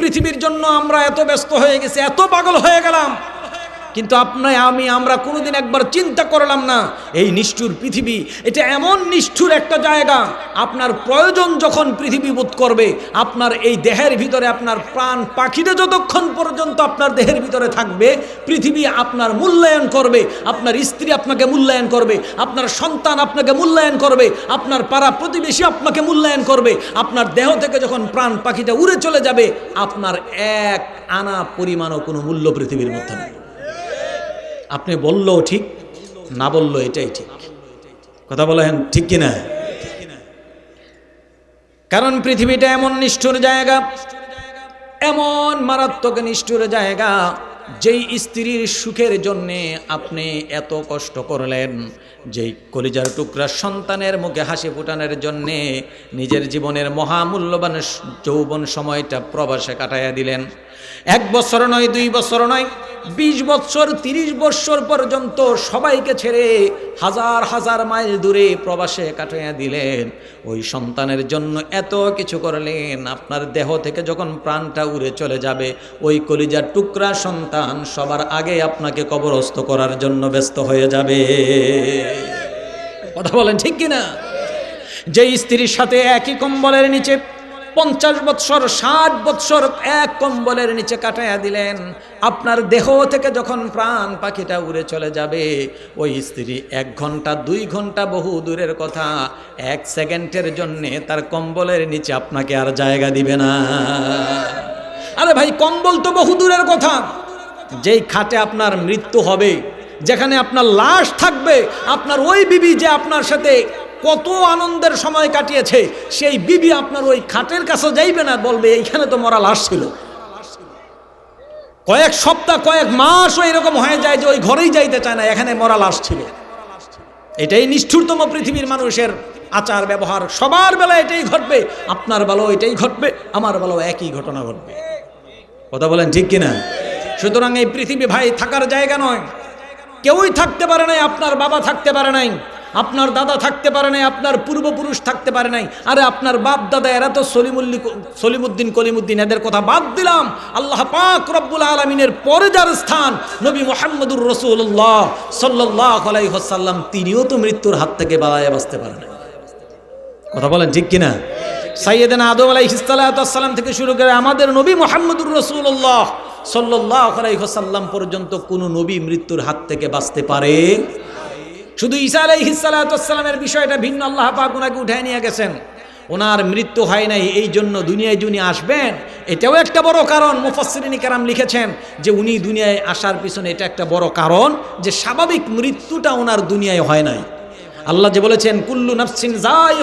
পৃথিবীর জন্য আমরা এত ব্যস্ত হয়ে গেছি এত পাগল হয়ে গেলাম। কিন্তু আপনার আমি, আমরা কোনোদিন একবার চিন্তা করলাম না, এই নিষ্ঠুর পৃথিবী, এটা এমন নিষ্ঠুর একটা জায়গা, আপনার প্রয়োজন যখন পৃথিবী বোধ করবে, আপনার এই দেহের ভিতরে আপনার প্রাণ পাখিতে যতক্ষণ পর্যন্ত আপনার দেহের ভিতরে থাকবে, পৃথিবী আপনার মূল্যায়ন করবে, আপনার স্ত্রী আপনাকে মূল্যায়ন করবে, আপনার সন্তান আপনাকে মূল্যায়ন করবে, আপনার পাড়া প্রতিবেশী আপনাকে মূল্যায়ন করবে, আপনার দেহ থেকে যখন প্রাণ পাখিটা উড়ে চলে যাবে, আপনার এক আনা পরিমাণও কোনো মূল্য পৃথিবীর মধ্যে নেই। আপনি বললেও ঠিক, না বলল এটাই ঠিক। কথা বলেন ঠিক কিনা? কারণ পৃথিবীটা এমন নিষ্ঠুর জায়গা, এমন মারাত্মক নিষ্ঠুর জায়গা, যেই স্ত্রীর সুখের জন্যে আপনি এত কষ্ট করলেন, যেই কলিজার টুকরা সন্তানের মুখে হাসি ফুটানোর জন্যে নিজের জীবনের মহামূল্যবান যৌবন সময়টা প্রবাসে কাটাইয়া দিলেন। এক বছর নয়, দুই বছর নয়, বিশ বছর, তিরিশ বছর পর্যন্ত সবাইকে ছেড়ে হাজার হাজার মাইল দূরে প্রবাসে কাটাইয়া দিলেন। ওই সন্তানের জন্য এত কিছু করলেন। আপনার দেহ থেকে যখন প্রাণটা উড়ে চলে যাবে, ওই কলিজার টুকরা সন্তান সবার আগে আপনাকে কবরস্থ করার জন্য ব্যস্ত হয়ে যাবে। কথা বলেন ঠিক কিনা? যে স্ত্রীর সাথে একই কম্বলের নিচে পঞ্চাশ বৎসর, ষাট বৎসর এক কম্বলের নিচে কাটাইয়া দিলেন। আপনার দেহ থেকে যখন প্রাণ পাখিটা উড়ে চলে যাবে, ওই স্ত্রী এক ঘণ্টা, দুই ঘণ্টা বহু দূরের কথা। এক সেকেন্ডের জন্যে তার কম্বলের নিচে আপনাকে আর জায়গা দিবে না। আরে ভাই, কম্বল তো বহু দূরের কথা। যেই খাটে আপনার মৃত্যু হবে, যেখানে আপনার লাশ থাকবে, আপনার ওই বিবি যে আপনার সাথে কত আনন্দের সময় কাটিয়েছে। সেই বিবি আপনার ওই খাটের কাছে যাইবে না, বলবে, এইখানে তো মরা লাশ ছিল। কয়েক সপ্তাহ, কয়েক মাসও এরকম হয়ে যায় যে ওই ঘরেই যাইতে চায় না, এখানে মরা লাশ ছিল। এটাই নিষ্ঠুরতম পৃথিবীর মানুষের আচার, ব্যবহার। সবার বেলা এটাই ঘটবে, আপনার বেলাও এটাই ঘটবে, আমার বেলাও একই ঘটনা ঘটবে। কথা বলেন ঠিক কিনা? সুতরাং এই পৃথিবী ভাই থাকার জায়গা নয়। কেউই থাকতে পারে নাই, আপনার বাবা থাকতে পারে নাই। আপনার দাদা থাকতে পারে নাই, আপনার পূর্বপুরুষ থাকতে পারে নাই। আরে আপনার বাপ দাদা এরা তো সলিমুল্লি সলিমুদ্দিন, কলিমুদ্দিন, এদের কথা বাদ দিলাম। আল্লাহ পাক রব্বুল আলমিনের পরে যার স্থান, নবী মোহাম্মদুর রসুল্লাহ সাল্লাহ আলাইসাল্লাম তিনিও তো মৃত্যুর হাত থেকে বাড়ায় বাঁচতে পারে না কথা বলেন ঠিক কিনা? সাইয়েদেন আদম আলাই হিসালাম থেকে শুরু করে আমাদের নবী মোহাম্মদুর রসুল্লাহ সাল্লাহ আলাইসাল্লাম পর্যন্ত কোনো নবী মৃত্যুর হাত থেকে বাঁচতে পারে শুধু ঈসা আলাই হিসালামের বিষয়টা ভিন্ন, আল্লাহ পাক ওনাকে উঠায় নিয়ে গেছেন। ওনার মৃত্যু হয় নাই, এই জন্য দুনিয়ায় যিনি আসবেন, এটাও একটা বড় কারণ। মুফাসরিনী কারাম লিখেছেন যে উনি দুনিয়ায় আসার পিছনে এটা একটা বড় কারণ যে স্বাভাবিক মৃত্যুটা ওনার দুনিয়ায় হয় নাই। আল্লাহ যে বলেছেন, কুল্লু নাফসিন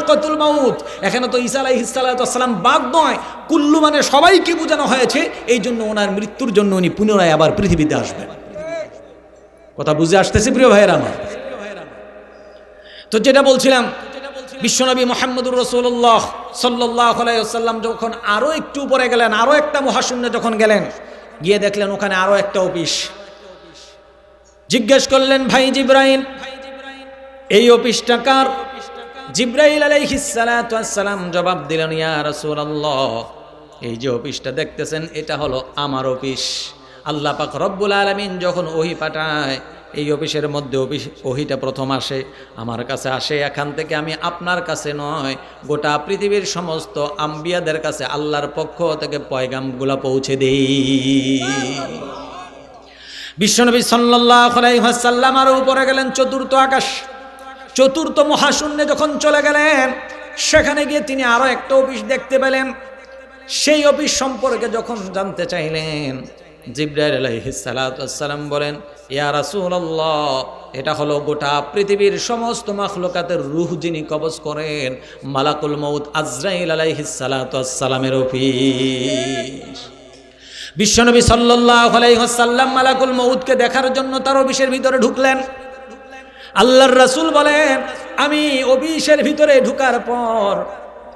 কতুল মাউত। এখানে তো ঈসা আলাইহিসাল্লাম বাদ নয়, কুল্লু মানে সবাইকে বোঝানো হয়েছে, এই জন্য ওনার মৃত্যুর জন্য উনি পুনরায় আবার পৃথিবীতে আসবেন। কথা বুঝে আসতেছে প্রিয় ভাইয়ের আমার? তো যেটা বলছিলাম, বিশ্বনবী মোহাম্মদুর রসুল্লাহ সাল্লাহ আলাইসাল্লাম যখন আরও একটু উপরে গেলেন আরও একটা মহাশূন্য যখন গেলেন, গিয়ে দেখলেন ওখানে আরও একটা অফিস। জিজ্ঞেস করলেন, ভাই জিব্রাহিম এই অফিসটা কার? জিব্রাইল আলাইহিসালাম জবাব দিলেন, ইয়া রাসূলুল্লাহ, এই যে অফিসটা দেখতেছেন, এটা হলো আমার অফিস। আল্লাহ পাক রব্বুল আলামিন যখন ওহি পাঠায় এই অফিসের মধ্যে অফিস, ওহিটা প্রথম আসে, আমার কাছে আসে, এখান থেকে আমি আপনার কাছে নয়, গোটা পৃথিবীর সমস্ত আম্বিয়াদের কাছে আল্লাহর পক্ষ থেকে পয়গামগুলা পৌঁছে দেই। বিশ্বনবী আলাইহাসাল্লাম আরও উপরে গেলেন, চতুর্থ আকাশ। চতুর্থ মহাশূন্যে যখন চলে গেলেন, সেখানে গিয়ে তিনি আরও একটা অফিস দেখতে পেলেন। সেই অফিস সম্পর্কে যখন জানতে চাইলেন জিব্রাইল আলহিসাল্লাম বলেন, ইয়া রাসূলুল্লাহ, এটা হলো গোটা পৃথিবীর সমস্ত মাখলুকাতের রুহ যিনি কবজ করেন, মালাকুল মৌত আজরাইল আলাইহিসালামের অফিস। বিশ্বনবী সাল্লাহ আলাইহাল্লাম মালাকুল মৌদকে দেখার জন্য তার অফিসের ভিতরে ঢুকলেন। আল্লাহর রাসুল বলেন, আমি অফিসের ভিতরে ঢুকার পর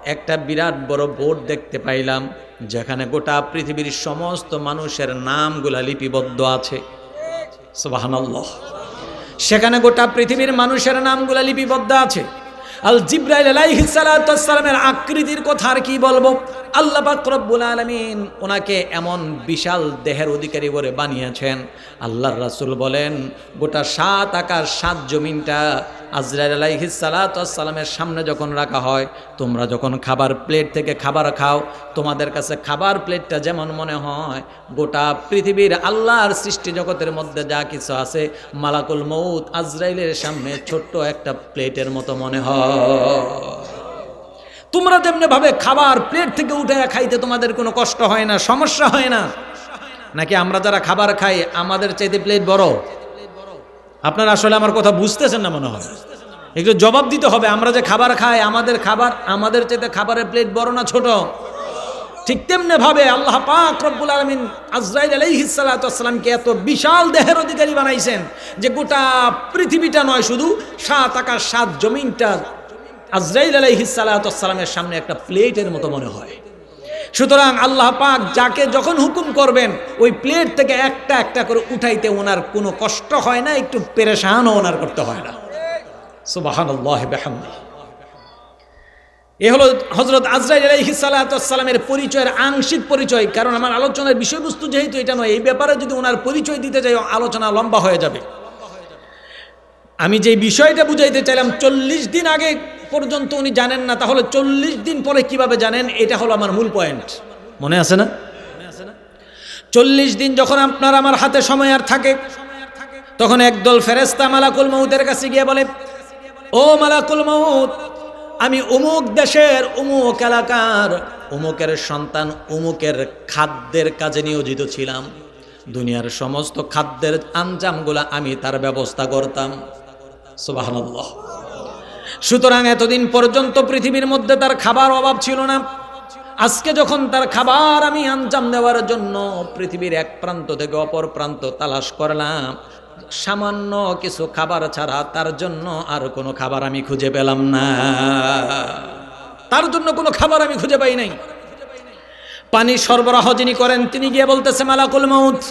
একটা বিরাট বড় বোর্ড দেখতে পাইলাম, যেখানে গোটা পৃথিবীর সমস্ত মানুষের নামগুলা লিপিবদ্ধ আছে। সেখানে গোটা পৃথিবীর মানুষের নামগুলা লিপিবদ্ধ আছে। আল জিব্রাইল আলাইহিস সালামের আকৃতির কথা আর কি বলব? আল্লাহ রব্বুল আলমিন ওনাকে এমন বিশাল দেহের অধিকারী করে বানিয়েছেন। আল্লাহর রাসূল বলেন, গোটা সাত আকার, সাত জমিনটা আজরাইল আলাইহিস সালামের সামনে যখন রাখা হয়, তোমরা যখন খাবার প্লেট থেকে খাবার খাও, তোমাদের কাছে খাবার প্লেটটা যেমন মনে হয়, গোটা পৃথিবীর আল্লাহর সৃষ্টি জগতের মধ্যে যা কিছু আছে, মালাকুল মৌত আজরাইলের সামনে ছোট্ট একটা প্লেটের মতো মনে হয়। তোমরা তেমনি ভাবে খাবার প্লেট থেকে উঠে খাইতে তোমাদের কোনো কষ্ট হয় না, সমস্যা হয় না। নাকি আমরা যারা খাবার খাই, আমাদের চাইতে প্লেট বড়? আপনারা আসলে আমার কথা বুঝতেছেন না মনে হয়? একটু জবাব দিতে হবে, আমরা যে খাবার খাই, আমাদের খাবার, আমাদের চাইতে খাবারের প্লেট বড় না ছোট? ঠিক তেমনি ভাবে আল্লাহ পাক রব্বুল আলমিন আজরাইল আলাইহিসালামকে এত বিশাল দেহের অধিকারী বানাইছেন যে গোটা পৃথিবীটা নয়, শুধু সাত আকাশ, সাত জমিনটা আজরাইল আলাইহিসালামের সামনে একটা প্লেটের মতো মনে হয়। সুতরাং আল্লাহ পাক যাকে যখন হুকুম করবেন, ওই প্লেট থেকে একটা একটা করে উঠাইতে ওনার কোনো কষ্ট হয় না, একটু পেরেশানও ওনার করতে হয় না। সুবাহান এ হলো হজরত আজরাইল আলহিসাল্লামের পরিচয়ের আংশিক পরিচয়, কারণ আমার আলোচনার বিষয়বস্তু যেহেতু এটা নয়, এই ব্যাপারে যদি ওনার পরিচয় দিতে যাই, আলোচনা লম্বা হয়ে যাবে। আমি যে বিষয়টা বুঝাইতে চাইলাম, চল্লিশ দিন আগে পর্যন্ত উনি জানেন না, তাহলে চল্লিশ দিন পরে কীভাবে জানেন, এটা হলো আমার মূল পয়েন্ট মনে আছে না? চল্লিশ দিন যখন আপনার আমার হাতে সময় আর থাকে, তখন একদল ফেরেস্তা মালাকুল মৌতের কাছে গিয়ে বলে, ও মালাকুল মৌত আমি অমুক দেশের অমুক এলাকার, উমুকের সন্তান, উমুকের খাদ্যের কাজে নিয়োজিত ছিলাম। দুনিয়ার সমস্ত খাদ্যের আঞ্জামগুলা আমি তার ব্যবস্থা করতাম। সুতরাং এতদিন পর্যন্ত পৃথিবীর মধ্যে তার খাবার অভাব ছিল না। আজকে যখন তার খাবার আমি আঞ্জাম দেওয়ার জন্য পৃথিবীর এক প্রান্ত থেকে অপর প্রান্ত তালাশ করলাম, সামান্য কিছু খাবার ছাড়া তার জন্য আর কোনো খাবার আমি খুঁজে পেলাম না। তার জন্য কোনো খাবার আমি খুঁজে পাই নাই। পানি সরবরাহ যিনি করেন, তিনি গিয়ে বলতেছে, মালাকুল মাউথ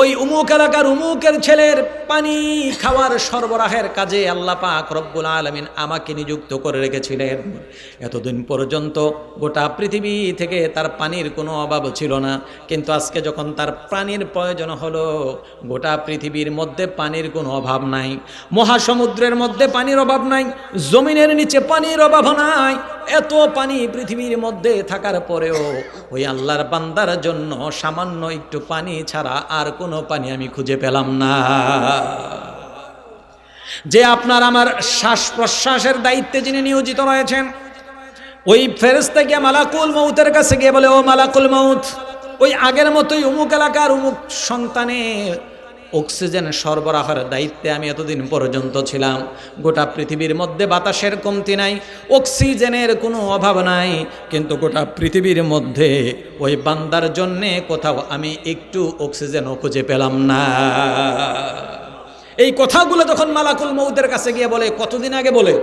ওই উমুক এলাকার উমুকের ছেলের পানি খাওয়ার সরবরাহের কাজে আল্লাহ পাক রব্বুল আলমিন আমাকে নিযুক্ত করে রেখেছিলেন। এতদিন পর্যন্ত গোটা পৃথিবী থেকে তার পানির কোনো অভাব ছিল না। কিন্তু আজকে যখন তার পানির প্রয়োজন হলো, গোটা পৃথিবীর মধ্যে পানির কোনো অভাব নাই। মহাসমুদ্রের মধ্যে পানির অভাব নাই। জমিনের নিচে পানির অভাব নাই। এত পানি পৃথিবীর মধ্যে থাকার পরেও ওই আল্লাহর বান্দার জন্য সামান্য একটু পানি ছাড়া আর কোনো পানি আমি খুঁজে পেলাম না। যে আপনার আমার শ্বাস প্রশ্বাসের দায়িত্বে যিনি নিয়োজিত রয়েছেন, ওই ফেরেস্তা গিয়ে মালাকুল মৌতের কাছে গিয়ে বলে, ও মালাকুল মৌত ওই আগের মতোই অমুক এলাকার অমুক সন্তানের অক্সিজেন সরবরাহের দায়িত্বে আমি এতদিন পর্যন্ত ছিলাম। গোটা পৃথিবীর মধ্যে বাতাসের কমতি নাই, অক্সিজেনের কোনো অভাব নাই, কিন্তু গোটা পৃথিবীর মধ্যে ওই বান্দার জন্যে কোথাও আমি একটু অক্সিজেনও খুঁজে পেলাম না। এই কথাগুলো যখন মালাকুল মৌদের কাছে গিয়ে বলে, কতদিন আগে বলে?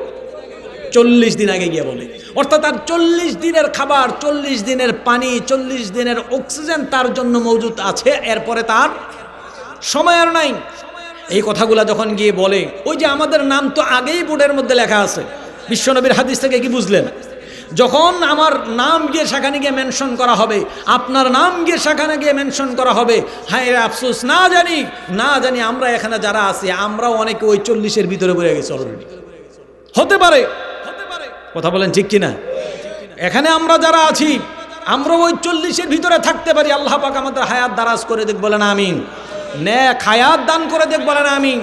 চল্লিশ দিন আগে গিয়ে বলে। অর্থাৎ তার চল্লিশ দিনের খাবার, চল্লিশ দিনের পানি, চল্লিশ দিনের অক্সিজেন তার জন্য মজুদ আছে, এরপরে তার সময় আর নাই। এই কথাগুলো যখন গিয়ে বলে, ওই যে আমাদের নাম তো আগেই বোর্ডের মধ্যে লেখা আছে। বিশ্বনবীর হাদিস থেকে কি বুঝলেন? যখন আমার নাম গিয়ে সেখানে গিয়ে মেনশন করা হবে, আপনার নাম গিয়ে সেখানে গিয়ে মেনশন করা হবে হ্যাঁ আফসোস না জানি না জানি আমরা এখানে যারা আছি, আমরাও অনেকে ওই চল্লিশের ভিতরে পড়ে গেছি অলরেডি হতে পারে। কথা বলেন ঠিক কিনা? এখানে আমরা যারা আছি আমরা ওই চল্লিশের ভিতরে থাকতে পারি। আল্লাহ পাক আমাদের হায়াত দারাজ করে দেখ বলেন আমিন। নে খায়াত দান করে দেখ বলেন আমি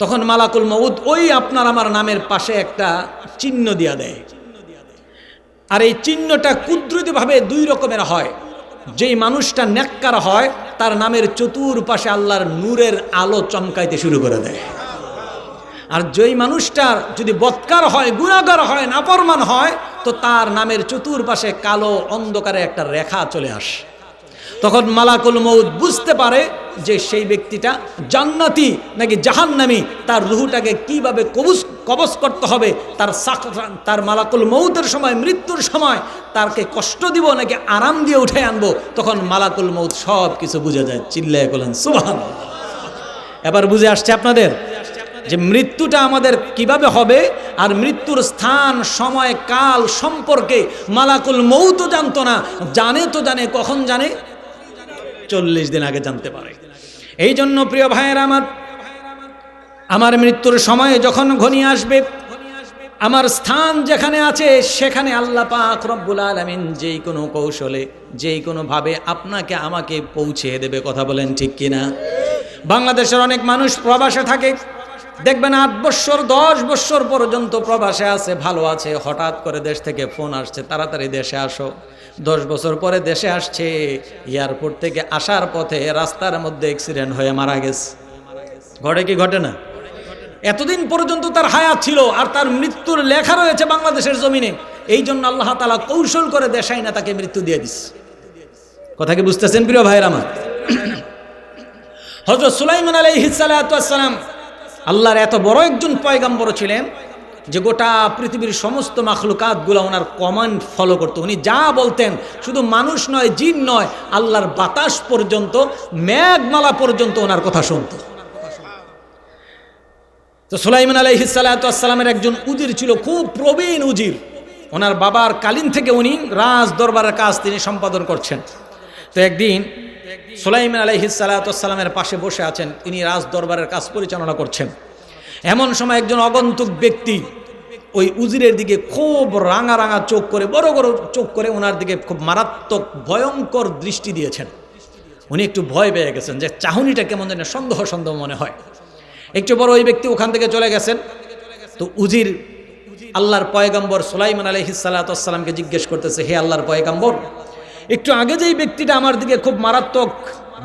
তখন মালাকুল মউদ ওই আপনার আমার নামের পাশে একটা চিহ্ন দিয়া দেয়। আর এই চিহ্নটা কুদরতিভাবে দুই রকমের হয়। যেই মানুষটা নেককার হয়, তার নামের চতুর্পাশে আল্লাহর নূরের আলো চমকাইতে শুরু করে দেয়। আর যেই মানুষটার যদি বৎকার হয়, গুণাগার হয় নাপরমান হয়, তো তার নামের চতুর্পাশে কালো অন্ধকারে একটা রেখা চলে আসে। তখন মালাকুল মৌদ বুঝতে পারে যে সেই ব্যক্তিটা জান্নাতি নাকি জাহান্নামি, তার রুহুটাকে কীভাবে কবুজ কবজ করতে হবে। তার তার মালাকুল মৌতের সময়, মৃত্যুর সময় তারকে কষ্ট দিব, নাকি আরাম দিয়ে উঠে আনব? তখন মালাকুল মৌত সব কিছু বুঝে যায়, চিল্লায় বলেন সুবাহান এবার বুঝে আসছে আপনাদের যে মৃত্যুটা আমাদের কীভাবে হবে আর মৃত্যুর স্থান, সময়, কাল সম্পর্কে মালাকুল মৌত জানতো না, জানে তো জানে, কখন জানে? চল্লিশ দিন আগে জানতে পারে। এই জন্য প্রিয় ভাইয়ের আমার আমার মৃত্যুর সময়ে যখন ঘনিয়ে আসবে, আমার স্থান যেখানে আছে, সেখানে আল্লাহ পাক রব্বুল আলমিন যেই কোনো কৌশলে, যেই কোনো ভাবে আপনাকে আমাকে পৌঁছে দেবে, কথা বলেন ঠিক কিনা? বাংলাদেশের অনেক মানুষ প্রবাসে থাকে। দেখবেন আট বৎসর দশ বৎসর পর্যন্ত প্রবাসে আছে, ভালো আছে, হঠাৎ করে দেশ থেকে ফোন আসছে, তাড়াতাড়ি দেশে আসো। দশ বছর পরে দেশে আসছে, এয়ারপোর্ট থেকে আসার পথে রাস্তার মধ্যে অ্যাক্সিডেন্ট হয়ে মারা গেছে। ঘটে কি ঘটে না? এতদিন পর্যন্ত তার হায়াত ছিল আর তার মৃত্যুর লেখা রয়েছে বাংলাদেশের জমিনে। এই জন্য আল্লাহ তালা কৌশল করে দেশাই না তাকে মৃত্যু দিয়ে দিস কথা কি বুঝতেছেন প্রিয় ভাইয়ের আমার? হজরত সুলাইমান আলাইহিসালাম আল্লাহর এত বড় একজন পয়গাম্বর ছিলেন যে গোটা পৃথিবীর সমস্ত মাখলুকাতগুলো ওনার কমান্ড ফলো করতো। উনি যা বলতেন শুধু মানুষ নয়, জিন নয়, আল্লাহর বাতাস পর্যন্ত, মেঘমালা পর্যন্ত ওনার কথা শুনতো। তো সুলাইমান আলাইহিসালামের একজন উজির ছিল, খুব প্রবীণ উজির। ওনার বাবার কালীন থেকে উনি রাজ দরবারের কাজ তিনি সম্পাদন করছেন। তো একদিন সুলাইমান আলাইহিসালামের পাশে বসে আছেন, তিনি রাজ দরবারের কাজ পরিচালনা করছেন। এমন সময় একজন অগন্তুক ব্যক্তি ওই উজিরের দিকে খুব রাঙা রাঙা চোখ করে, বড় বড় চোখ করে ওনার দিকে খুব মারাত্মক ভয়ঙ্কর দৃষ্টি দিয়েছেন। উনি একটু ভয় পেয়ে গেছেন যে চাহনিটা কেমন যেন সন্দেহ সন্দেহ মনে হয়। একটু বড় ওই ব্যক্তি ওখান থেকে চলে গেছেন। তো উজির আল্লাহর পয়গাম্বর সুলাইমান আলহিসাল্লাতামকে জিজ্ঞেস করতেছে, হে আল্লাহর পয়গাম্বর, একটু আগে যেই ব্যক্তিটা আমার দিকে খুব মারাত্মক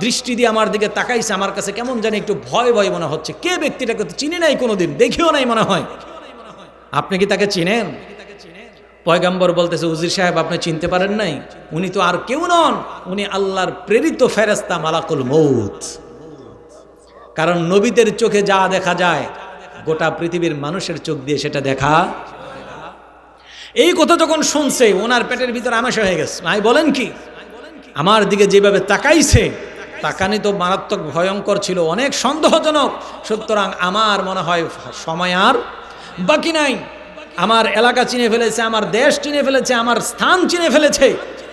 দৃষ্টি দিয়ে আমার দিকে তাকাইছে, আমার কাছে কেমন জানি একটু ভয় ভয় মনে হচ্ছে। কে ব্যক্তিটাকে চিনি নাই কোনোদিন? দেখিও নাই মনে হয়। আপনি কি তাকে চিনেন? পয়গাম্বর বলতেছে, উজির সাহেব, আপনি চিনতে পারেন নাই? উনি তো আর কেউ নন, উনি আল্লাহর প্রেরিত ফেরেস্তা মালাকুল মৌত কারণ নবীদের চোখে যা দেখা যায়, গোটা পৃথিবীর মানুষের চোখ দিয়ে সেটা দেখা এই কথা যখন শুনছে, ওনার পেটের ভিতর আমাশা হয়ে গেছে। ভাই, বলেন কি? আমার দিকে যেভাবে তাকাইছে, তাকানি তো মারাত্মক ভয়ঙ্কর ছিল, অনেক সন্দেহজনক। সুতরাং আমার মনে হয় সময় আর বাকি নাই। আমার এলাকা চিনে ফেলেছে, আমার দেশ চিনে ফেলেছে, আমার স্থান চিনে ফেলেছে।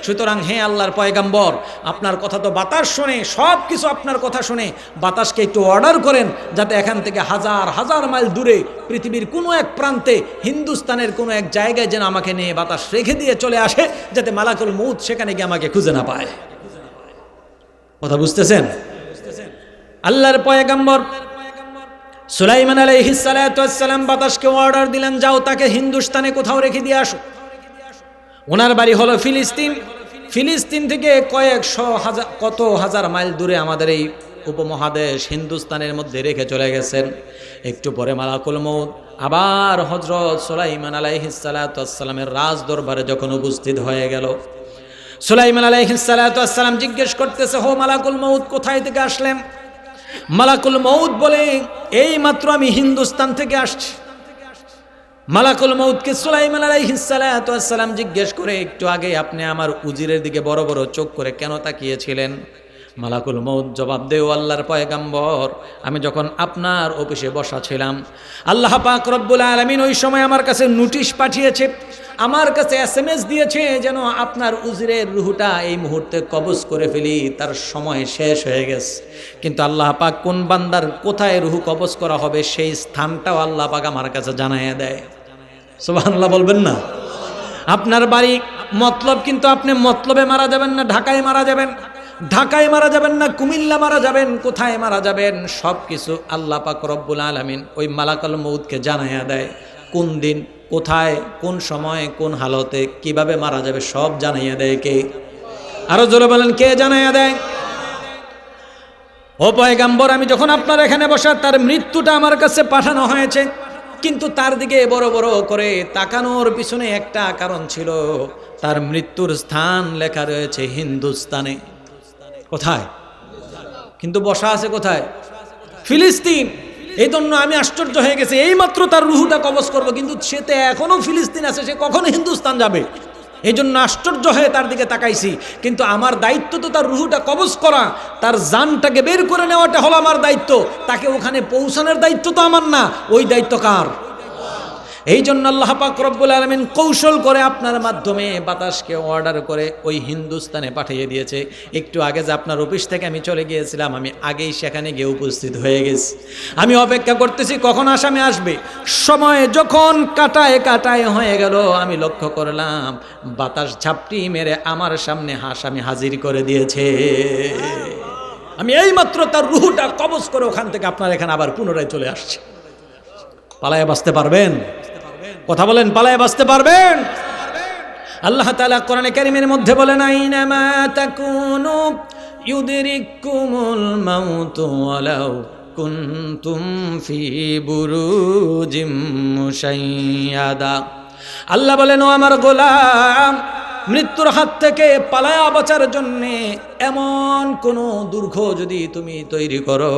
সুতরাং হে আল্লাহর পয়গাম্বর, আপনার কথা তো বাতাস শুনে, সব কিছু আপনার কথা শুনে। বাতাসকে একটু অর্ডার করেন, যাতে এখান থেকে হাজার হাজার মাইল দূরে পৃথিবীর কোনো এক প্রান্তে, হিন্দুস্তানের কোনো এক জায়গায় যেন আমাকে নিয়ে বাতাস রেখে দিয়ে চলে আসে, যাতে মালাকুল মৌত সেখানে গিয়ে আমাকে খুঁজে না পায়। কথা বুঝতেছেন? আল্লাহর পয়গাম্বর সুলাইমান আলাইহিসালাম বাতাসকে অর্ডার দিলেন, যাও তাকে হিন্দুস্তানে কোথাও রেখে দিয়ে আসো। ওনার বাড়ি হলো ফিলিস্তিন। ফিলিস্তিন থেকে কয়েকশো হাজার, কত হাজার মাইল দূরে আমাদের এই উপমহাদেশ হিন্দুস্তানের মধ্যে রেখে চলে গেছেন। একটু পরে মালাকুল মৌদ আবার হজরত সোলাইমান আলাইহিসালামের রাজ দরবারে যখন উপস্থিত হয়ে গেল, সুলাইমান আলাইহিসালাম জিজ্ঞেস করতেছে হো মালাকুল মৌদ কোথায় থেকে আসলেন? মালাকুল মৌদ বলে, এই মাত্র আমি হিন্দুস্তান থেকে আসছি। মালাকুল মৌদকে সুলাইমান আলাইহিসালাম জিজ্ঞেস করে, একটু আগে আপনি আমার উজিরের দিকে বড় বড় চোখ করে কেন তাকিয়েছিলেন? মালাকুল মৌদ জবাব দেও আল্লাহর পয়গাম্বর। আমি যখন আপনার অফিসে বসা ছিলাম, আল্লাহ পাক রব্বুল আলমিন ওই সময় আমার কাছে নোটিশ পাঠিয়েছে, আমার কাছে এস এম এস দিয়েছে যেন আপনার উজিরের রুহুটা এই মুহূর্তে কবজ করে ফেলি, তার সময় শেষ হয়ে গেছে। কিন্তু আল্লাহ পাক কোন বান্দার কোথায় রুহু কবজ করা হবে, সেই স্থানটাও আল্লাহ পাক আমার কাছে জানাইয়া দেয়। সুবহানাল্লাহ বলবেন না? আপনার বাড়ি মতলব কিন্তু আপনি মতলবে মারা যাবেন না, ঢাকায় মারা যাবেন। ঢাকায় মারা যাবেন না, কুমিল্লা মারা যাবেন, কোথায় মারা যাবেন সব কিছু আল্লাহ পাক রব্বুল আলমিন ওই মালাকাল মৌদকে জানাইয়া দেয়। কোন দিন, কোথায়, কোন সময়, কোন হালতে, কীভাবে মারা যাবে, সব জানাইয়া দেয় কে? আরও জোরে বলেন, কে জানাইয়া দেয়? ও পয়গাম্বর, আমি যখন আপনার এখানে বসা, তার মৃত্যুটা আমার কাছে পাঠানো হয়েছে। কিন্তু তার দিকে বড় বড় করে তাকানোর পিছনে একটা কারণ ছিল। তার মৃত্যুর স্থান লেখা রয়েছে হিন্দুস্তানে। কোথায়? কিন্তু বসা আছে কোথায়? ফিলিস্তিন। এই জন্য আমি আশ্চর্য হয়ে গেছি। এই মাত্র তার রুহুটা কবজ করব, কিন্তু সে তো এখনও ফিলিস্তিন আছে, সে কখনো হিন্দুস্তান যাবে। এই জন্য আশ্চর্য হয়ে তার দিকে তাকাইছি। কিন্তু আমার দায়িত্ব তো তার রুহুটা কবজ করা। তার জানটাকে বের করে নেওয়াটা হলো আমার দায়িত্ব। তাকে ওখানে পৌঁছানোর দায়িত্ব তো আমার না। ওই দায়িত্ব কার? এই জন্য আল্লাহ পাক রব্বুল আলমিন কৌশল করে আপনার মাধ্যমে বাতাসকে অর্ডার করে ওই হিন্দুস্তানে পাঠিয়ে দিয়েছে। একটু আগে যে আপনার অফিস থেকে আমি চলে গিয়েছিলাম, আমি আগেই সেখানে গিয়ে উপস্থিত হয়ে গেছি। আমি অপেক্ষা করতেছি, কখন আসামে আসবে? সময় যখন কাটায় কাটায় হয়ে গেল, আমি লক্ষ্য করলাম, বাতাস ঝাপটি মেরে আমার সামনে হাঁস আমি হাজির করে দিয়েছে। আমি এইমাত্র তার রুহুটা কবজ করে ওখান থেকে আপনার এখানে আবার পুনরায় চলে আসছি। পালায় বাঁচতে পারবেন। কথা বলেন পালায় বাঁচতে পারবেন। আল্লাহ তালা কোরআনে কারিমের মধ্যে বলেন তাকুনু ইউদরিকুমুল আল্লাহ বলেন, ও আমার গোলাম মৃত্যুর হাত থেকে পালায়া বাঁচার জন্যে এমন কোনো দুর্ঘ যদি তুমি তৈরি করো,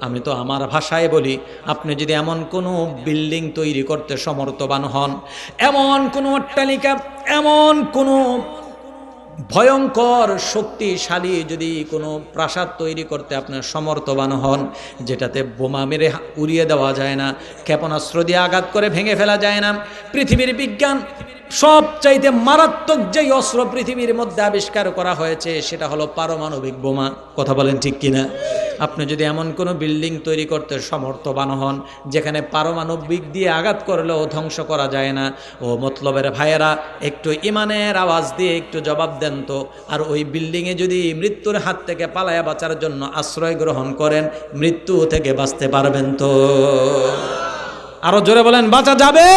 আমি তো আমার ভাষায় বলি, আপনি যদি এমন কোনো বিল্ডিং তৈরি করতে সমর্থবান হন, এমন কোনো অট্টালিকা, এমন কোনো ভয়ঙ্কর শক্তিশালী যদি কোনো প্রাসাদ তৈরি করতে আপনার সমর্থবান হন, যেটাতে বোমা মেরে উড়িয়ে দেওয়া যায় না, ক্ষেপণাস্ত্র দিয়ে আঘাত করে ভেঙে ফেলা যায় না, পৃথিবীর বিজ্ঞান সবচাইতে মারাত্মক যেই অস্ত্র পৃথিবীর মধ্যে আবিষ্কার করা হয়েছে, সেটা হলো পারমাণবিক বোমা। কথা বলেন ঠিক কিনা? আপনি যদি এমন কোনো বিল্ডিং তৈরি করতে সমর্থবান হন, যেখানে পারমাণবিক দিয়ে আঘাত করলেও ধ্বংস করা যায় না, ও মতলবের ভাইয়েরা, একটু ইমানের আওয়াজ দিয়ে একটু জবাব দেন তো। আর ওই বিল্ডিংয়ে যদি মৃত্যুর হাত থেকে পালায়া বাঁচার জন্য আশ্রয় গ্রহণ করেন, মৃত্যু থেকে বাঁচতে পারবেন তো। আরও জোরে বলেন, বাঁচা যাবে!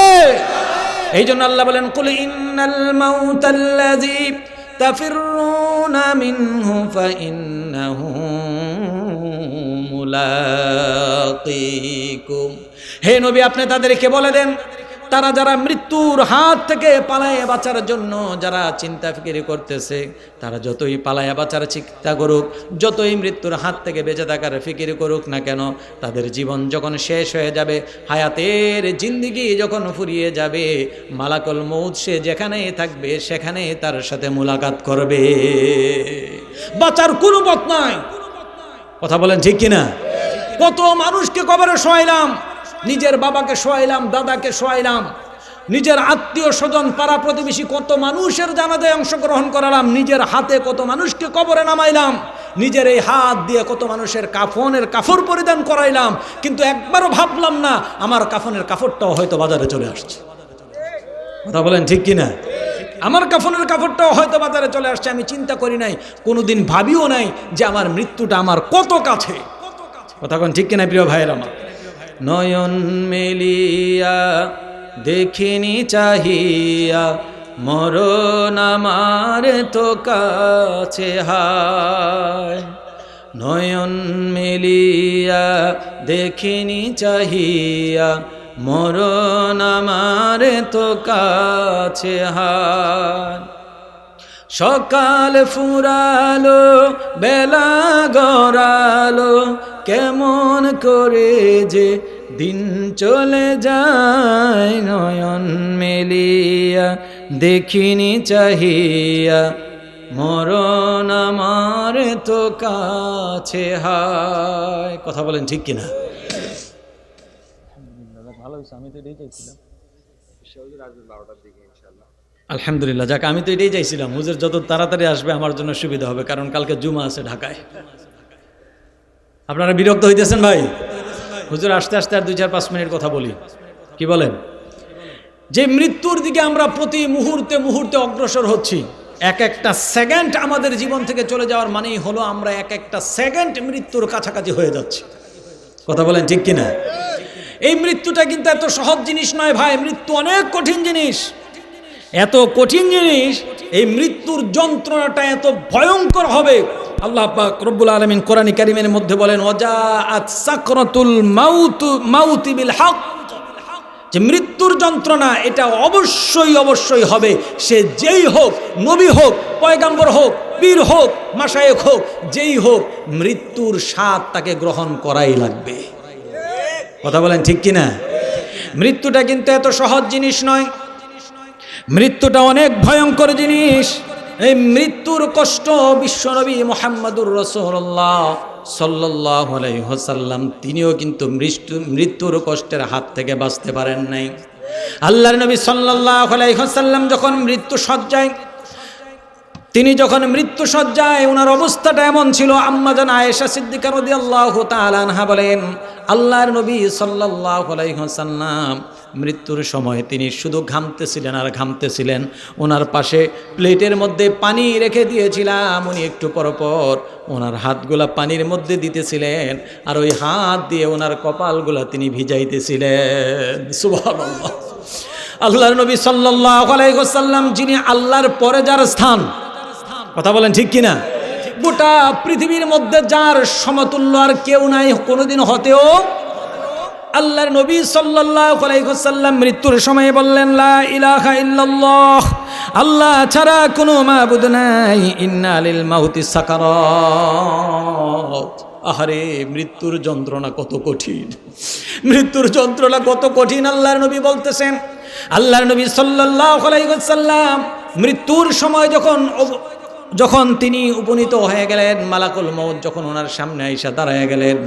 এই জন্য আল্লাহ বলেন, কুল ইন্নাল মাউতাল্লাযী তাফিরুনা মিনহু ফাইন্নাহু মুলাকিকুম। হে নবী, আপনি তাদেরকে বলে দেন তারা যারা মৃত্যুর হাত থেকে পালায় বাঁচার জন্য যারা চিন্তা ফিকিরি করতেছে, তারা যতই পালায় বাঁচার চিন্তা করুক, যতই মৃত্যুর হাত থেকে বেঁচে থাকার ফিকির করুক না কেন, তাদের জীবন যখন শেষ হয়ে যাবে, হায়াতের জিন্দিগি যখন ফুরিয়ে যাবে, মালাকল মৌত সে যেখানেই থাকবে সেখানে তার সাথে মুলাকাত করবে। বাঁচার কোনো পথ নাই। কথা বলেন ঠিক কিনা? কত মানুষকে কবরে শোয়াইলাম। নিজের বাবাকে শোয়াইলাম, দাদাকে শোয়াইলাম। নিজের আত্মীয় স্বজন, পাড়া প্রতিবেশী কত মানুষের জানাজায় অংশগ্রহণ করালাম, নিজের হাতে কত মানুষকে কবরে নামাইলাম, নিজের এই হাত দিয়ে কত মানুষের কাফনের কাফর পরিধান করাইলাম, কিন্তু একবারও ভাবলাম না, আমার কাফনের কাপড়টাও হয়তো বাজারে চলে আসছে। কথা বলেন ঠিক কিনা? আমার কাফনের কাপড়টাও হয়তো বাজারে চলে আসছে, আমি চিন্তা করি নাই, কোনোদিন ভাবিও নাই যে আমার মৃত্যুটা আমার কত কাছে। কথা ঠিক কিনা প্রিয় ভাইয়ের আমার? নয়ন মেলিয়া, দেখিনি চাহিয়া, মরণ আমার তো কাছে হায়। নয়ন মেলিয়া, দেখিনি চাহিয়া, মরণ আমার তো কাছে হায়। সকাল ফুরালো, বেলা গড়ালো, কেমন করে যে দিন চলে যায় নয়ন মেলিয়া দেখিনি চাহিয়া মরণ আমার তো কাছে হায়। কথা বলেন ঠিক কিনা? ভালো হয়েছে আমি তো এটাই চাইছিলাম। আলহামদুলিল্লাহ যাক আমি তো এটাই চাইছিলাম। হুজুর যত তাড়াতাড়ি আসবে আমার জন্য সুবিধা হবে কারণ কালকে জুমা আছে ঢাকায়। আপনারা বিরক্ত হইতেছেন ভাই? হুজুর, আসতে আসতে আর দুই চার পাঁচ মিনিট কথা বলি। কি বলেন? যে মৃত্যুর দিকে আমরা প্রতি মুহূর্তে মুহূর্তে অগ্রসর হচ্ছি, এক একটা সেকেন্ড আমাদের জীবন থেকে চলে যাওয়ার মানেই হলো আমরা এক একটা সেকেন্ড মৃত্যুর কাছাকাছি হয়ে যাচ্ছি। কথা বলেন ঠিক কিনা? এই মৃত্যুটা কিন্তু এত সহজ জিনিস নয় ভাই, মৃত্যু অনেক কঠিন জিনিস। এত কঠিন জিনিস, এই মৃত্যুর যন্ত্রণাটা এত ভয়ঙ্কর হবে আল্লাহ পাক রব্বুল আলমিন কোরআন কারিমের মধ্যে বলেন ওজা আত সাকরাতুল মাউতু, মাউতি বিল হক। যে মৃত্যুর যন্ত্রণা, এটা অবশ্যই অবশ্যই হবে। সে যেই হোক, নবী হোক, পয়গাম্বর হোক, পীর হোক মাসায়েক হোক, যেই হোক, মৃত্যুর স্বাদ তাকে গ্রহণ করাই লাগবে। কথা বলেন ঠিক কিনা? মৃত্যুটা কিন্তু এত সহজ জিনিস নয়। মৃত্যুটা অনেক ভয়ঙ্কর জিনিস। এই মৃত্যুর কষ্ট বিশ্বনবী মোহাম্মদুর রসুল্লাহ সাল্লাহ আলাইহসাল্লাম তিনিও কিন্তু মৃত্যু, মৃত্যুর কষ্টের হাত থেকে বাঁচতে পারেন নাই। আল্লাহর নবী সাল্লাহ আলাইহসাল্লাম যখন মৃত্যু সজ্জায়, তিনি যখন মৃত্যু সজ্জায় ওনার অবস্থাটা এমন ছিল আম্মাজান আয়েশা সিদ্দিকা রদি আল্লাহ তালানহা বলেন আল্লাহর নবী সাল্লাহ আলাইহসাল্লাম মৃত্যুর সময় তিনি শুধু ঘামতেছিলেন আর ঘামতেছিলেন। ওনার পাশে প্লেটের মধ্যে পানি রেখে দিয়েছিলাম। উনি একটু পর পর ওনার হাতগুলা পানির মধ্যে দিতেছিলেন আর ওই হাত দিয়ে ওনার কপালগুলা তিনি ভিজাইতেছিলেন। সুবহানাল্লাহ। আল্লাহর নবী সাল্লাহ আলাইসাল্লাম যিনি আল্লাহর পরে যার স্থান, কথা বলেন ঠিক কিনা? গোটা পৃথিবীর মধ্যে যার সমতুল্য আর কেউ নাই, কোনোদিন হতেও আল্লাহর নবী ওয়াসাল্লাম মৃত্যুর সময় বললেন আল্লাহ ছাড়া কোনো মাবুদ নাই মাউতি সাকারাত। আহারে, মৃত্যুর যন্ত্রণা কত কঠিন। মৃত্যুর যন্ত্রণা কত কঠিন, আল্লাহর নবী বলতেছেন। আল্লাহর নবী সাল্লাল্লাহু আলাইহি ওয়াসাল্লাম মৃত্যুর সময় যখন যখন তিনি উপনীত হয়ে গেলেন, মালাকুল মৌত যখন ওনার সামনে আইসা দাঁড়ায় গেলেন,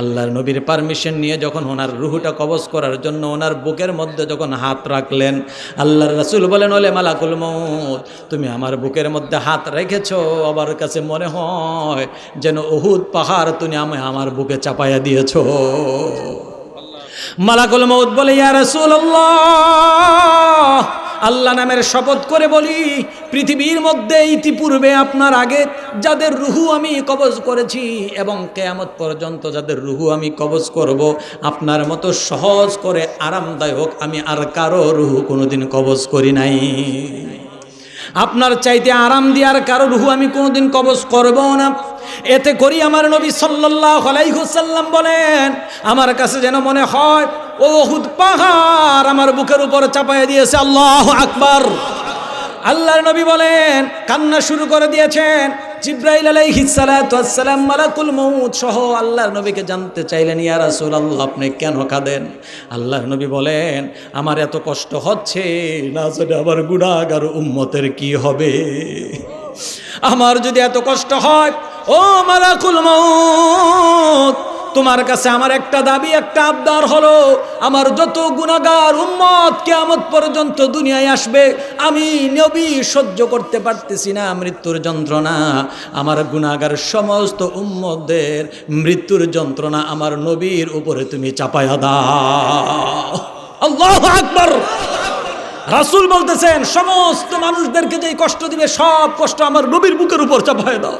আল্লাহর নবীর পারমিশন নিয়ে যখন ওনার রুহুটা কবজ করার জন্য ওনার বুকের মধ্যে যখন হাত রাখলেন, আল্লাহর রাসূল বলেন, ওলে মালাকুল মৌত তুমি আমার বুকের মধ্যে হাত রেখেছো, আমার কাছে মনে হয় যেন উহুদ পাহাড় তুমি আমি আমার বুকে চাপাইয়া দিয়েছ। মালাকুল মৌত বলে, ইয়া রাসূলুল্লাহ আল্লাহ নামের শপথ করে বলি, পৃথিবীর মধ্যে ইতিপূর্বে আপনার আগে যাদের রুহু আমি কবজ করেছি এবং কেয়ামত পর্যন্ত যাদের রুহু আমি কবজ করব, আপনার মতো সহজ করে আরামদায়ক আমি আর কারও রুহু কোনোদিন কবজ করি নাই। আপনার চাইতে আরাম দিয়ার কারও রুহু আমি কোনোদিন কবজ করব না। এতে করি আমার নবী সাল্লাল্লাহু আলাইহি বলেন, আমার কাছে যেন মনে হয় ও উহুদ পাহাড় আমার বুকের উপর চাপায় দিয়েছে, আল্লাহ আকবার। আল্লাহর নবী বলেন, কান্না শুরু করে দিয়েছেন। জিব্রাইল আলাইহিস সালাতু ওয়াসসালাম মালাকুল মউত সহ আল্লাহর নবীকে জানতে চাইলেন, ইয়া রাসূলুল্লাহ, আপনি কেন কাঁদেন? আল্লাহর নবী বলেন, আমার এত কষ্ট হচ্ছে, না জানি আমার গুনাহগার উম্মতের কি হবে। আমার যদি এত কষ্ট হয়, ও মালাকুল মউত তোমার কাছে আমার একটা দাবি, একটা আবদার হলো, আমার যত গুণাগার উম্মত কেয়ামত পর্যন্ত দুনিয়ায় আসবে, আমি নবী সহ্য করতে পারতেছি না মৃত্যুর যন্ত্রণা। আমার গুণাগার সমস্ত উম্মদের মৃত্যুর যন্ত্রণা আমার নবীর উপরে তুমি চাপায়া দাও। আল্লাহ আকবার! রাসূল বলতেছেন, সমস্ত মানুষদেরকে যেই কষ্ট দিবে, সব কষ্ট আমার নবীর বুকের উপর চাপায় দাও।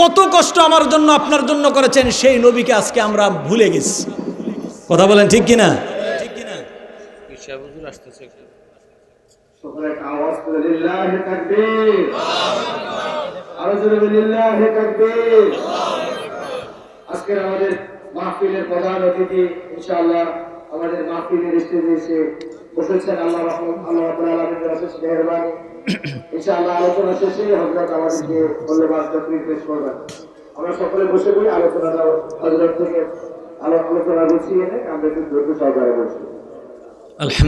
কত কষ্ট আমার জন্য আপনার জন্য করেছেন সেই নবীকে আজকে আমরা ভুলে গেছি। কথা বলেন ঠিক কিনা? সকলে একটা আওয়াজ করে লিল্লাহি তাকবীর আরও জোরে বলি লিল্লাহি তাকবীর। আজকের আমাদের মাহফিলের প্রধান অতিথি ইনশাআল্লাহ আমাদের মাহফিলের স্টেজে এসে বসেছেন। আল্লাহ আল্লাহ অশেষ মেহেরবানি। ইনশাআল্লাহ আলোচনা শেষে হযরত আমাদেরকে মূল্যবান তকরির পেশ আমরা সকলে বসে পড়ি আলোচনাটা হযরত থেকে আলো- আলোচনা গুছিয়ে এনে আমরা একটু ধৈর্য